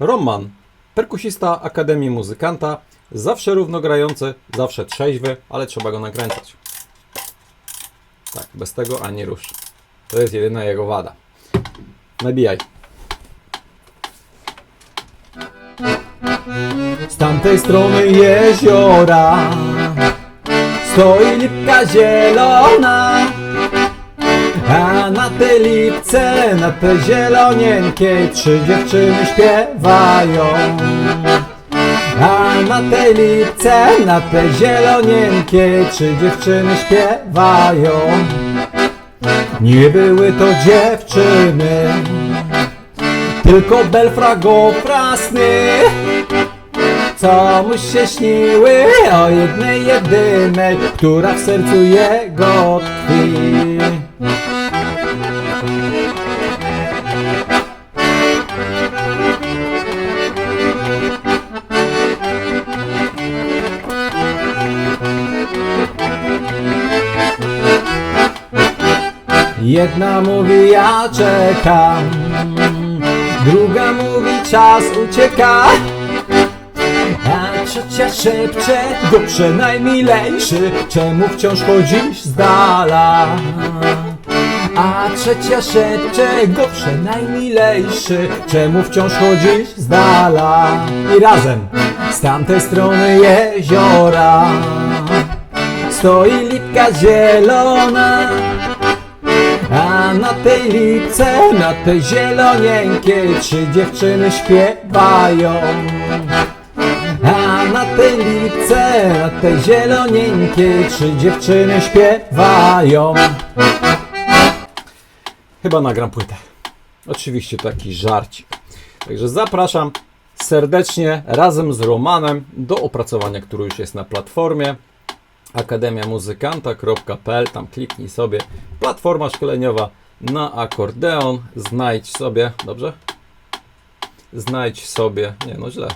Roman, perkusista Akademii Muzykanta, zawsze równogrający, zawsze trzeźwy, ale trzeba go nakręcać. Tak, bez tego ani rusz. To jest jedyna jego wada. Nabijaj. Z tamtej strony jeziora stoi lipka zielona. A na tej lipce, na tej zielonieńkiej trzy dziewczyny śpiewają. A na tej lipce, na tej zielonieńkiej trzy dziewczyny śpiewają. Nie były to dziewczyny, tylko belfragofrasny. Co mu się śniły o jednej jedynej, która w sercu jego tkwi. Jedna mówi ja czekam, druga mówi czas ucieka. A trzecia szepcze go przynajmilejszy Czemu wciąż chodzisz z dala? A trzecia szepcze go przynajmilejszy Czemu wciąż chodzisz z dala? I razem z tamtej strony jeziora Stoi lipka zielona na tej lipce, na tej zielonieńkiej Trzy dziewczyny śpiewają. A na tej lipce, na tej zielonieńkiej Trzy dziewczyny śpiewają. Chyba nagram płytę. Oczywiście to jakiś żarcik Także zapraszam serdecznie razem z Romanem do opracowania, który już jest na platformie akademiamuzykanta.pl Tam kliknij sobie. Platforma szkoleniowa na akordeon Znajdź sobie, dobrze? Znajdź sobie, nie no źle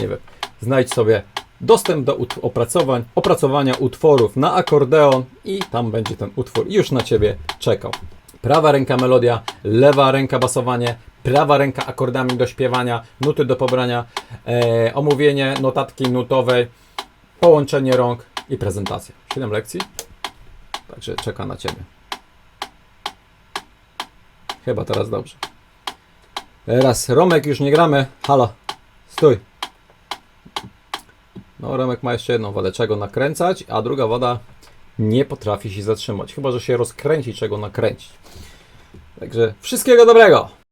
nie wiem, znajdź sobie dostęp do opracowań, opracowania utworów na akordeon i tam będzie ten utwór już na Ciebie czekał. Prawa ręka melodia, lewa ręka basowanie, prawa ręka akordami do śpiewania, nuty do pobrania, e, omówienie notatki nutowej, połączenie rąk i prezentacja. 7 lekcji, także czeka na Ciebie. Chyba teraz dobrze. Teraz Romek już nie gramy. Halo, stój. No, Remek ma jeszcze jedną wadę, czego nakręcać, a druga wada nie potrafi się zatrzymać. Chyba, że się rozkręci, czego nakręcić. Także wszystkiego dobrego!